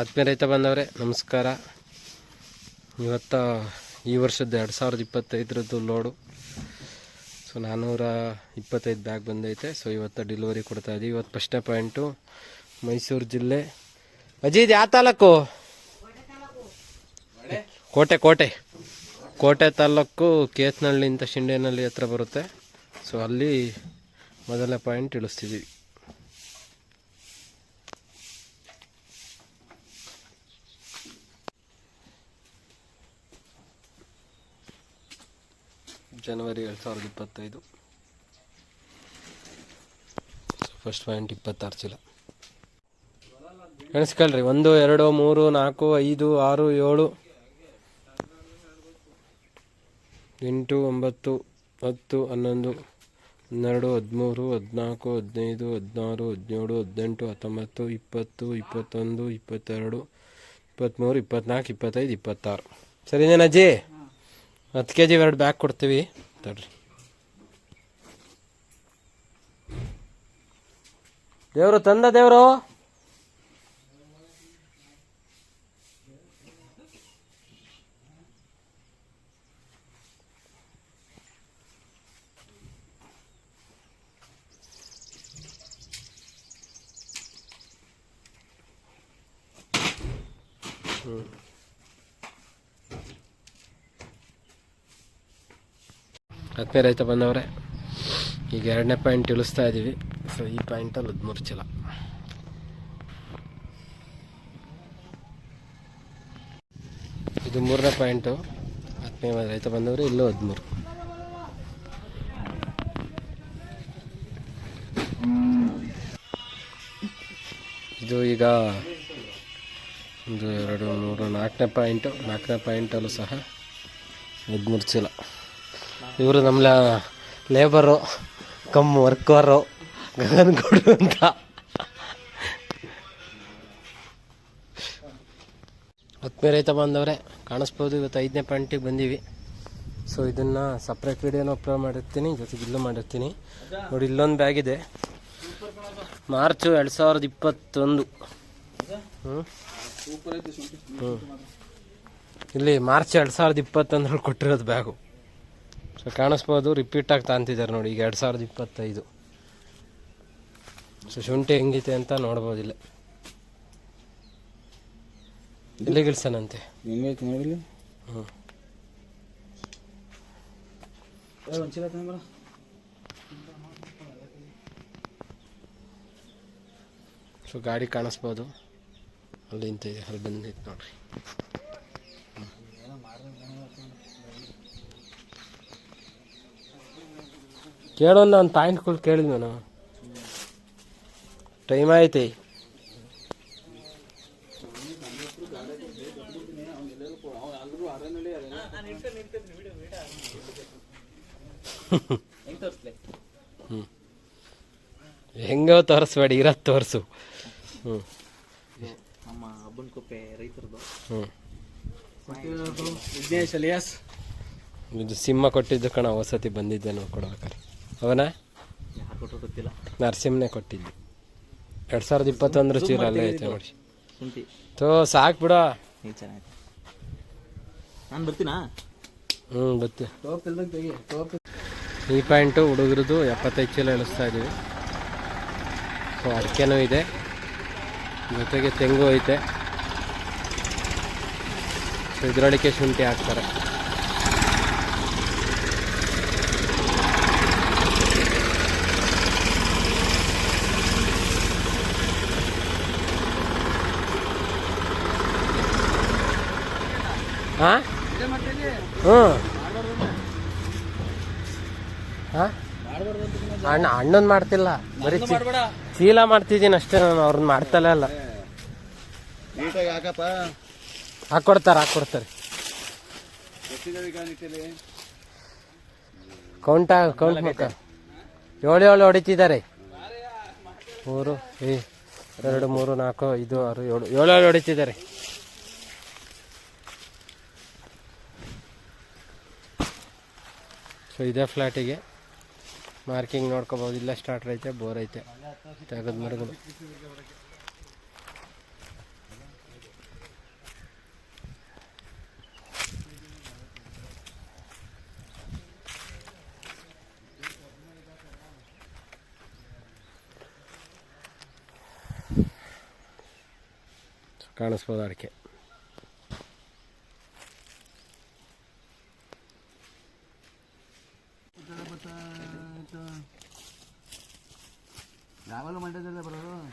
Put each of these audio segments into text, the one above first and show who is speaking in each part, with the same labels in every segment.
Speaker 1: ಆತ್ಮೀಯ ರೈತ ಬಂದವರೇ ನಮಸ್ಕಾರ ಇವತ್ತು ಈ ವರ್ಷದ ಎರಡು ಸಾವಿರದ ಇಪ್ಪತ್ತೈದರದ್ದು ಲೋಡು ಸೊ ನಾನ್ನೂರ ಇಪ್ಪತ್ತೈದು ಬ್ಯಾಗ್ ಬಂದೈತೆ ಸೊ ಇವತ್ತು ಡೆಲಿವರಿ ಕೊಡ್ತಾ ಇದ್ದೀವಿ ಇವತ್ತು ಫಸ್ಟ್ ಪಾಯಿಂಟು ಮೈಸೂರು ಜಿಲ್ಲೆ ಅಜೀದ್ ಯಾವ ತಾಲೂಕು ಕೋಟೆ ಕೋಟೆ ಕೋಟೆ ತಾಲೂಕು ಇಂಥ ಶಿಂಡೇನಹಳ್ಳಿ ಹತ್ರ ಬರುತ್ತೆ ಸೊ ಅಲ್ಲಿ ಮೊದಲನೇ ಪಾಯಿಂಟ್ ಇಳಿಸ್ತಿದ್ದೀವಿ ಜನವರಿ ಎರಡು ಸಾವಿರದ ಇಪ್ಪತ್ತೈದು ಫಸ್ಟ್ ಪಾಯಿಂಟ್ ಇಪ್ಪತ್ತಾರು ಚೀಲ ಎಣಿಸ್ಕೊಳ್ರಿ ಒಂದು ಎರಡು ಮೂರು ನಾಲ್ಕು ಐದು ಆರು ಏಳು ಎಂಟು ಒಂಬತ್ತು ಹತ್ತು ಹನ್ನೊಂದು ಹನ್ನೆರಡು ಹದಿಮೂರು ಹದಿನಾಲ್ಕು ಹದಿನೈದು ಹದಿನಾರು ಹದಿನೇಳು ಹದಿನೆಂಟು ಹತ್ತೊಂಬತ್ತು ಇಪ್ಪತ್ತು ಇಪ್ಪತ್ತೊಂದು ಇಪ್ಪತ್ತೆರಡು ಇಪ್ಪತ್ತ್ಮೂರು ಇಪ್ಪತ್ತ್ನಾಲ್ಕು ಇಪ್ಪತ್ತೈದು ಇಪ್ಪತ್ತಾರು ಅಜ್ಜಿ ಹತ್ತು ಕೆ ಜಿ ಎರಡು ಬ್ಯಾಗ್ ಕೊಡ್ತೀವಿ ತಡ್ರಿ ದೇವರು ತಂದ ದೇವರು ಹ್ಞೂ ಹತ್ತನೇ ರೈತ ಬಂದವರೇ ಈಗ ಎರಡನೇ ಪಾಯಿಂಟ್ ಇಳಿಸ್ತಾ ಇದ್ದೀವಿ ಸೊ ಈ ಪಾಯಿಂಟಲ್ಲಿ ಹದಿಮೂರು ಚೀಲ ಇದು ಮೂರನೇ ಪಾಯಿಂಟು ಹತ್ತನೇ ರೈತ ಬಂದವರು ಇಲ್ಲೂ ಹದಿಮೂರು ಇದು ಈಗ ಒಂದು ಎರಡು ಮೂರು ನಾಲ್ಕನೇ ಪಾಯಿಂಟು ನಾಲ್ಕನೇ ಪಾಯಿಂಟಲ್ಲೂ ಸಹ ಹದಿಮೂರು ಚೀಲ ಇವರು ನಮ್ಮ ಲೇಬರು ಕಮ್ ವರ್ಕರು ಗಗನ್ ಕೊಡು ಅಂತ ಹತ್ತನೇ ರೈತ ಬಂದವರೇ ಕಾಣಿಸ್ಬೋದು ಇವತ್ತು ಐದನೇ ಪಾಯಿಂಟಿಗೆ ಬಂದೀವಿ ಸೊ ಇದನ್ನು ಸಪ್ರೇಟ್ ವೀಡಿಯೋನ ಅಪ್ಲೋಡ್ ಮಾಡಿರ್ತೀನಿ ಜೊತೆಗೆ ಇಲ್ಲೂ ಮಾಡಿರ್ತೀನಿ ನೋಡಿ ಇಲ್ಲೊಂದು ಬ್ಯಾಗ್ ಇದೆ ಮಾರ್ಚು ಎರಡು ಸಾವಿರದ ಇಪ್ಪತ್ತೊಂದು ಹ್ಞೂ ಹ್ಞೂ ಇಲ್ಲಿ ಮಾರ್ಚ್ ಎರಡು ಸಾವಿರದ ಇಪ್ಪತ್ತೊಂದರಲ್ಲಿ ಕೊಟ್ಟಿರೋದು ಬ್ಯಾಗು ಸೊ ಕಾಣಿಸ್ಬೋದು ರಿಪೀಟ್ ಆಗಿ ತಾಂತಿದ್ದಾರೆ ನೋಡಿ ಈಗ ಎರಡು ಸಾವಿರದ ಇಪ್ಪತ್ತೈದು ಸೊ ಶುಂಠಿ ಹೆಂಗಿದೆ ಅಂತ ನೋಡ್ಬೋದಿಲ್ಲ ಇಲ್ಲಿ ಗಿಳಿಸನಂತೆ ಹ್ಞೂ ಸೊ ಗಾಡಿ ಕಾಣಿಸ್ಬೋದು ಅಲ್ಲಿ ನಿಂತಿದೆ ಅಲ್ಲಿ ಬಂದಿತ್ತು ಕೇಳೋಣ ನಾನು ಪಾಯಿಂಟ್ಗಳು ಕೇಳಿದ್ ನಾನು ಟೈಮ್ ಆಯ್ತಿ ಹ್ಞೂ ಹೆಂಗೋ ತೋರಿಸ್ಬೇಡಿ ಇರೋದು ತೋರಿಸು ಹ್ಞೂ ಸಿಂಹ ಕೊಟ್ಟಿದ್ದು ಕಣ ವಸತಿ ಬಂದಿದ್ದೆ ನಾವು ಕೊಡ್ಬೇಕಾರೆ ಅವನ ನರಸಿಂಹನೇ ಕೊಟ್ಟಿದ್ದು ಎರಡು ಸಾವಿರದ ಇಪ್ಪತ್ತೊಂದರ ಚೀರ ಅಲ್ಲೇ ಐತೆ ನೋಡಿ ತೋ ಸಾಕು ಬಿಡ ನಾನು ಬರ್ತೀನಾ ಹ್ಞೂ ಬತ್ತೆ ಈ ಪಾಯಿಂಟು ಹುಡುಗರದು ಎಪ್ಪತ್ತೈದು ಚೀಲ ಇಳಿಸ್ತಾ ಇದ್ದೀವಿ ಸೊ ಅಡಿಕೆನೂ ಇದೆ ಜೊತೆಗೆ ತೆಂಗು ಐತೆ ಸೊ ಶುಂಠಿ ಹಾಕ್ತಾರೆ ಅಣ್ಣ ಅಣ್ಣನ್ ಮಾಡ್ತಿಲ್ಲ ಬರೀ ಚೀಲ ಮಾಡ್ತಿದ್ದೀನಿ ಅಷ್ಟೇ ನಾನು ಅವ್ರನ್ನ ಮಾಡ್ತಲ್ಲ ಅಲ್ಲ ಹಾಕೊಡ್ತಾರ ಹಾಕೊಡ್ತಾರೆ ಕೌಂಟ ಕೌಂಟ್ ಮಾಡ್ತಾರೆ ಏಳು ಏಳು ಹೊಡಿತಿದ್ದಾರೆ ಮೂರು ಎರಡು ಮೂರು ನಾಲ್ಕು ಐದು ಆರು ಏಳು ಏಳು ಏಳು ಹೊಡಿತಿದ್ದಾರೆ ಸೊ ಇದೇ ಫ್ಲ್ಯಾಟಿಗೆ ಮಾರ್ಕಿಂಗ್ ನೋಡ್ಕೋಬೋದು ಇಲ್ಲ ಸ್ಟಾರ್ಟರ್ ಐತೆ ಬೋರ್ ಐತೆ ತೆಗೆದು ಮರಗಳು ಕಾಣಿಸ್ಬೋದು ಅಡಿಕೆ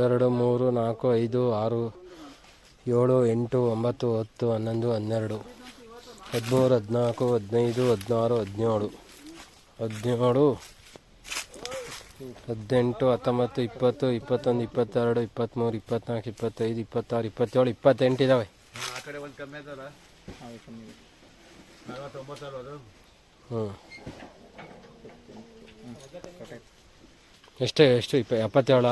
Speaker 1: ಎರಡು ಮೂರು ನಾಲ್ಕು ಐದು ಆರು ಏಳು ಎಂಟು ಒಂಬತ್ತು ಹತ್ತು ಹನ್ನೊಂದು ಹನ್ನೆರಡು ಹದಿಮೂರು ಹದಿನಾಲ್ಕು ಹದಿನೈದು ಹದಿನಾರು ಹದಿನೇಳು ಹದಿನೇಳು ಹದಿನೆಂಟು ಹತ್ತೊಂಬತ್ತು ಇಪ್ಪತ್ತು ಇಪ್ಪತ್ತೊಂದು ಇಪ್ಪತ್ತೆರಡು ಇಪ್ಪತ್ತ್ಮೂರು ಇಪ್ಪತ್ನಾಲ್ಕು ಇಪ್ಪತ್ತೈದು ಇಪ್ಪತ್ತಾರು ಇಪ್ಪತ್ತೇಳು ಇಪ್ಪತ್ತೆಂಟು ಇದ್ದಾವೆ ಹಾಂ ಎಷ್ಟು ಎಷ್ಟು ಇಪ್ಪ ಎಪ್ಪತ್ತೇಳ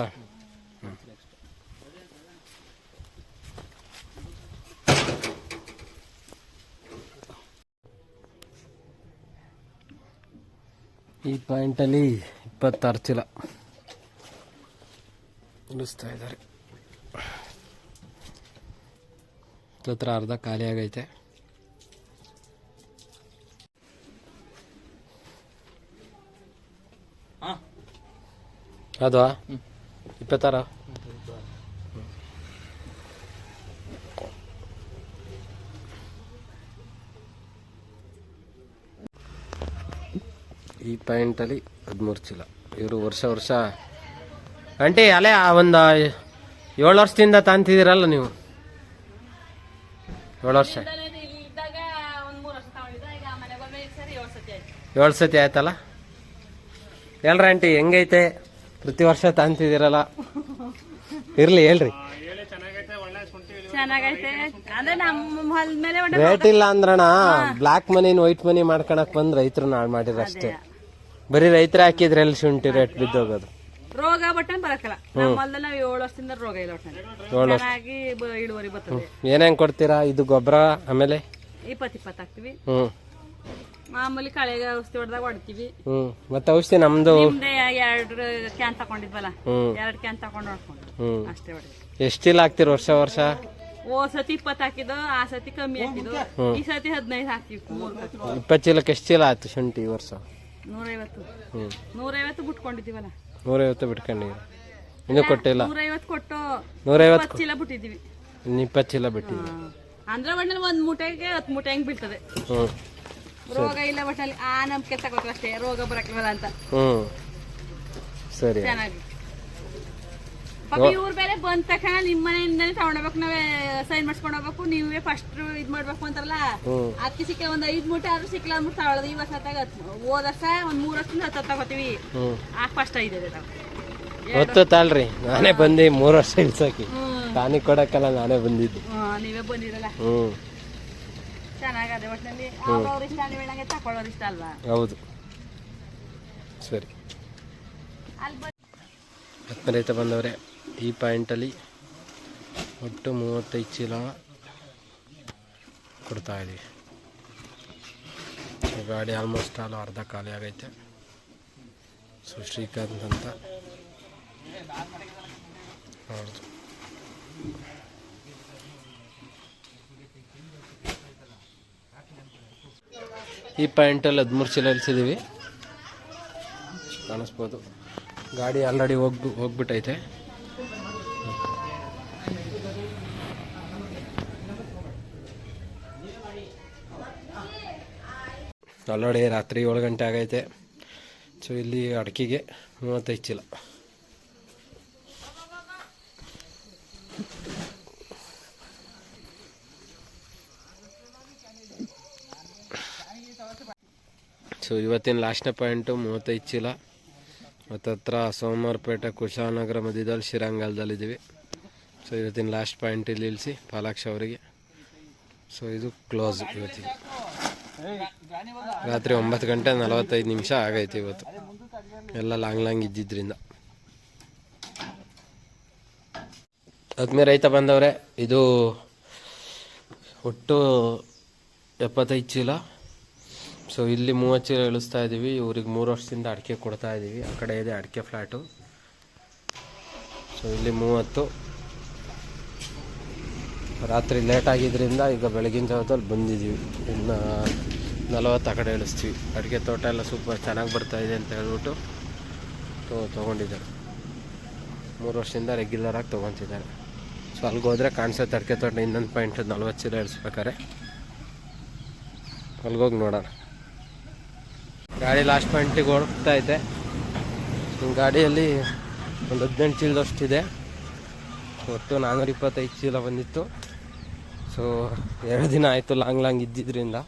Speaker 1: ಈ ಪಾಯಿಂಟಲ್ಲಿ ಇಪ್ಪತ್ತಾರು ಚೀಲ ಉಳಿಸ್ತಾ ಇದ್ದಾರೆ ಹತ್ರ ಅರ್ಧ ಆಗೈತೆ ಅದು ಇಪ್ಪತ್ತಾರ ಈ ಪಾಯಿಂಟಲ್ಲಿ ಹದಿಮೂರು ಚೀಲ ಇವರು ವರ್ಷ ವರ್ಷ ಆಂಟಿ ಅಲ್ಲೇ ಒಂದು ಏಳು ವರ್ಷದಿಂದ ತಾಂತಿದ್ದೀರಲ್ಲ ನೀವು ಏಳು ವರ್ಷ ಏಳು ಸತಿ ಆಯ್ತಲ್ಲ ಹೇಳ್ರಿ ಆಂಟಿ ಹೆಂಗೈತೆ ಪ್ರತಿ ವರ್ಷ ತಾಂತಿದ್ದೀರಲ್ಲ ಇರ್ಲಿ ಹೇಳ್ರಿ ರೇಟ್ ಇಲ್ಲ ಅಂದ್ರಣ ಬ್ಲಾಕ್ ಮನಿ ವೈಟ್ ಮನಿ ಮಾಡ್ಕೊಳಕ್ ಬಂದ್ ರೈತರು ನಾಳೆ ಮಾಡಿರ ಅಷ್ಟೇ ಬರೀ ರೈತರ ಹಾಕಿದ್ರೆ ಎಲ್ಲಿ ಶುಂಠಿ ರೇಟ್ ಬಿದ್ದೋಗೋದು ರೋಗ ಬಟ್ಟೆ ಬರಕಲ್ಲ ಏನೇನ್ ಕೊಡ್ತೀರಾ ಇದು ಗೊಬ್ಬರ ಆಮೇಲೆ ಇಪ್ಪತ್ತು ಹ್ಮ್ ಮಾಮೂಲಿ ಕಳೆಗೆ ಔಷಧಿ ಹೊಡೆದಾಗ ಹೊಡ್ತೀವಿ ಹ್ಮ್ ಮತ್ತೆ ಔಷಧಿ ನಮ್ದು ಹಿಂದೆ ಎರಡು ಕ್ಯಾನ್ ತಗೊಂಡಿದ್ವಲ್ಲ ಎರಡು ಕ್ಯಾನ್ ತಗೊಂಡು ಹೊಡ್ಕೊಂಡು ಹ್ಮ್ ಅಷ್ಟೇ ಹೊಡೆದು ಎಷ್ಟಿಲ್ಲ ಹಾಕ್ತಿರ ವರ್ಷ ವರ್ಷ ಓ ಸತಿ ಇಪ್ಪತ್ತು ಹಾಕಿದ್ದು ಆ ಸತಿ ಕಮ್ಮಿ ಹಾಕಿದ್ದು ಈ ಸತಿ ಹದಿನೈದು ಹಾಕಿವಿ ಮೂರು ಕಟ್ಟು. ಇಪ್ಪತ್ತು ಚೀಲಕ್ಕೆ ಎಷ್ಟು ಚೀಲ ಆಯ್ತು ಶುಂಠಿ ಈ ವರ್ಷ ನೂರೈವತ್ತು ಹ್ಮ್ ನೂರೈವತ್ತು ಬಿಟ್ಕೊಂಡಿದ್ದೀವಲ್ಲ ನೂರೈವತ್ತು ಬಿಟ್ಕೊಂಡಿವಿ ಇನ್ನೂ ಕೊಟ್ಟಿಲ್ಲ ನೂರೈವತ್ತು ಕೊಟ್ಟು ನೂರೈವತ್ತು ಚೀಲ ಬಿಟ್ಟಿದ್ದೀವಿ ಇನ್ನು ಇಪ್ಪತ್ತು ಚೀಲ ಬಿಟ್ಟಿದ್ವಿ ಅಂದ್ರೆ ಒಳ್ಳೆ ಒಂದ್ ಮೂಟೆಗೆ ಹತ್ತು ಮೂಟೆ ಹೆಂಗ್ ಬೀಳ್ತದೆ ಹ್ಮ್ ರೋಗ ಇಲ್ಲ ಒಟ್ಟಲ್ಲಿ ಆ ನಂಬಿಕೆ ತಗೋತು ಅಷ್ಟೇ ರೋಗ ಬರಕ್ಕಿಲ್ಲ ಅಂತ ಹ್ಮ್ ಸರಿ ಚೆನ್ನಾಗಿ ಪಾಪ ಇವ್ರು ಮೇಲೆ ಬಂದ ತಕ್ಷಣ ನಿಮ್ ಮನೆಯಿಂದಾನೆ ತಗೊಂಡೋಗ್ಬೇಕು ನಾವೇ ಸೈನ್ ಮಾಡಿಸ್ಕೊಂಡು ಹೋಗಬೇಕು ನೀವೇ ಫಸ್ಟ್ ಇದ್ ಮಾಡ್ಬೇಕು ಅಂತಾರಲ್ಲ ಅಕ್ಕಿ ಸಿಕ್ಕ ಒಂದ್ ಐದ್ ಮೂಟೆ ಆದ್ರೂ ಸಿಕ್ಕಲ್ಲ ಅಂದ್ಬಿಟ್ಟು ತಗೊಳ್ಳೋದು ಈ ವರ್ಷ ತಗ ಹೋದ ವರ್ಷ ಒಂದ್ ಮೂರ್ ವರ್ಷದಿಂದ ಹತ್ತು ತಗೋತೀವಿ ಆ ಫಸ್ಟ್ ಐದಿದೆ ಹೊತ್ತು ತಾಳ್ರಿ ನಾನೇ ಬಂದೆ ಮೂರ್ ವರ್ಷ ಇಲ್ಸೋಕೆ ಟಾನಿಕ್ ಕೊಡಕ್ಕಲ್ಲ ನಾನೇ ಬಂದಿದ್ದು ನೀವೇ ಬಂದಿರಲ್ಲ ಹ್ಮ್ ಹೌದು ಸರಿ ರೈತ ಬಂದವರೇ ಈ ಪಾಯಿಂಟಲ್ಲಿ ಒಟ್ಟು ಮೂವತ್ತೈದು ಚೀಲ ಕೊಡ್ತಾ ಇದೀವಿ ಗಾಡಿ ಆಲ್ಮೋಸ್ಟ್ ಆಲ್ ಅರ್ಧ ಖಾಲಿ ಆಗೈತೆ ಸೊ ಶ್ರೀಕಾಂತ್ ಅಂತ ಹೌದು ಈ ಪಾಯಿಂಟಲ್ಲಿ ಹದಿಮೂರು ಚೀಲ ಇಳಿಸಿದ್ದೀವಿ ಕಾಣಿಸ್ಬೋದು ಗಾಡಿ ಆಲ್ರೆಡಿ ಹೋಗ್ಬಿ ಹೋಗ್ಬಿಟ್ಟೈತೆ ಆಲ್ರೆಡಿ ರಾತ್ರಿ ಏಳು ಗಂಟೆ ಆಗೈತೆ ಸೊ ಇಲ್ಲಿ ಅಡಿಕೆಗೆ ಮೂವತ್ತೈದು ಚೀಲ ಸೊ ಇವತ್ತಿನ ಲಾಸ್ಟ್ನೇ ಪಾಯಿಂಟು ಮೂವತ್ತೈದು ಚೀಲ ಮತ್ತತ್ರ ಸೋಮವಾರಪೇಟೆ ಕುಶಾನಗರ ಮಧ್ಯದಲ್ಲಿ ಇದ್ದೀವಿ ಸೊ ಇವತ್ತಿನ ಲಾಸ್ಟ್ ಪಾಯಿಂಟ್ ಇಲ್ಲಿ ಇಳಿಸಿ ಪಾಲಾಕ್ಷ ಅವರಿಗೆ ಸೊ ಇದು ಕ್ಲೋಸ್ ಇವತ್ತಿಗೆ ರಾತ್ರಿ ಒಂಬತ್ತು ಗಂಟೆ ನಲವತ್ತೈದು ನಿಮಿಷ ಆಗೈತೆ ಇವತ್ತು ಎಲ್ಲ ಲಾಂಗ್ ಲಾಂಗ್ ಇದ್ದಿದ್ದರಿಂದ ಅದ್ಮೇಲೆ ರೈತ ಬಂದವ್ರೆ ಇದು ಒಟ್ಟು ಎಪ್ಪತ್ತೈದು ಚೀಲ ಸೊ ಇಲ್ಲಿ ಮೂವತ್ತು ಚೀಲ ಇಳಿಸ್ತಾ ಇದ್ದೀವಿ ಇವ್ರಿಗೆ ಮೂರು ವರ್ಷದಿಂದ ಅಡಿಕೆ ಕೊಡ್ತಾ ಇದ್ದೀವಿ ಆ ಕಡೆ ಇದೆ ಅಡಿಕೆ ಫ್ಲ್ಯಾಟು ಸೊ ಇಲ್ಲಿ ಮೂವತ್ತು ರಾತ್ರಿ ಲೇಟ್ ಆಗಿದ್ದರಿಂದ ಈಗ ಬೆಳಗಿನ ಜಾವದಲ್ಲಿ ಬಂದಿದ್ದೀವಿ ಇನ್ನು ನಲವತ್ತು ಆ ಕಡೆ ಇಳಿಸ್ತೀವಿ ಅಡಿಕೆ ತೋಟ ಎಲ್ಲ ಸೂಪರ್ ಚೆನ್ನಾಗಿ ಬರ್ತಾ ಇದೆ ಅಂತ ಹೇಳ್ಬಿಟ್ಟು ತೊ ತೊಗೊಂಡಿದ್ದಾರೆ ಮೂರು ವರ್ಷದಿಂದ ರೆಗ್ಯುಲರಾಗಿ ತೊಗೊತಿದ್ದಾರೆ ಸೊ ಅಲ್ಲಿಗೆ ಹೋದರೆ ಕಾಣಿಸುತ್ತೆ ಅಡಿಕೆ ತೋಟ ಇನ್ನೊಂದು ಪಾಯಿಂಟ್ ನಲ್ವತ್ತು ಚೀಲ ಇಳಿಸ್ಬೇಕಾರೆ ಅಲ್ಗೋಗಿ ನೋಡೋಣ ಗಾಡಿ ಲಾಸ್ಟ್ ಪಾಯಿಂಟಿಗೆ ಓಡ್ತಾ ಇದೆ ಗಾಡಿಯಲ್ಲಿ ಒಂದು ಹದಿನೆಂಟು ಚೀಲದಷ್ಟಿದೆ ಒಟ್ಟು ನಾನ್ನೂರ ಇಪ್ಪತ್ತೈದು ಚೀಲ ಬಂದಿತ್ತು ಸೊ ಎರಡು ದಿನ ಆಯಿತು ಲಾಂಗ್ ಲಾಂಗ್ ಇದ್ದಿದ್ದರಿಂದ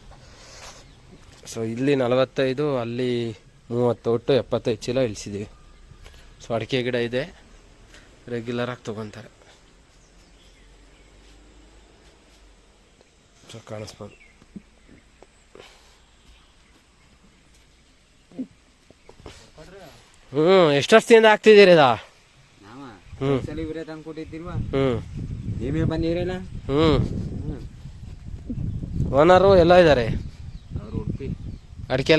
Speaker 1: ಸೊ ಇಲ್ಲಿ ನಲವತ್ತೈದು ಅಲ್ಲಿ ಮೂವತ್ತು ಒಟ್ಟು ಎಪ್ಪತ್ತೈದು ಚೀಲ ಇಳಿಸಿದ್ದೀವಿ ಸೊ ಅಡಿಕೆ ಗಿಡ ಇದೆ ರೆಗ್ಯುಲರಾಗಿ ತೊಗೊತಾರೆ ಸೊ ಕಾಣಿಸ್ಬೋದು ಹ್ಮ್ ಎಷ್ಟು ವರ್ಷದಿಂದ ಹಾಕ್ತಿದ್ದೀರಿ ಇದಾ ಹ್ಮ್ ಸಲ ಇವರೇ ತಂದು ಕೊಟ್ಟಿದ್ದಿಲ್ವಾ ಹ್ಮ್ ನೀವೇ ಬಂದಿರಲ್ಲ ಹ್ಮ್ ಓನರು ಎಲ್ಲ ಇದ್ದಾರೆ ಅವ್ರು ಉಡುಪಿ ಅಡಿಕೆ